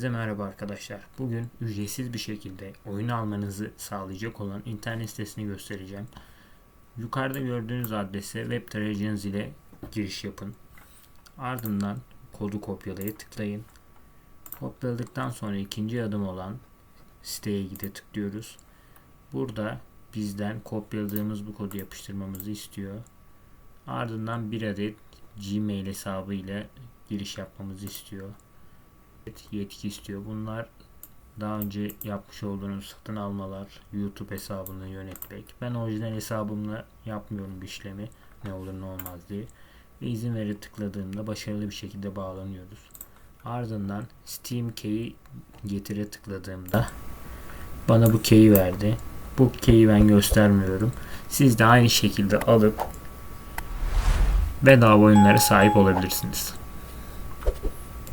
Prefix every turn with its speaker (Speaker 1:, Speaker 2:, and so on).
Speaker 1: Herkese merhaba arkadaşlar. Bugün ücretsiz bir şekilde oyun almanızı sağlayacak olan internet sitesini göstereceğim. Yukarıda gördüğünüz adrese web tarayıcınız ile giriş yapın. Ardından kodu kopyalaya tıklayın. Kopyaladıktan sonra ikinci adım olan siteye gide tıklıyoruz. Burada bizden kopyaladığımız bu kodu yapıştırmamızı istiyor. Ardından bir adet Gmail hesabı ile giriş yapmamızı istiyor yetki istiyor. Bunlar daha önce yapmış olduğunuz satın almalar, YouTube hesabını yönetmek. Ben orijinal hesabımla yapmıyorum bu işlemi. Ne olur ne olmaz diye. Ve izin veri tıkladığımda başarılı bir şekilde bağlanıyoruz. Ardından Steam Key'i getire tıkladığımda bana bu key'i verdi. Bu key'i ben göstermiyorum. Siz de aynı şekilde alıp bedava oyunlara sahip olabilirsiniz.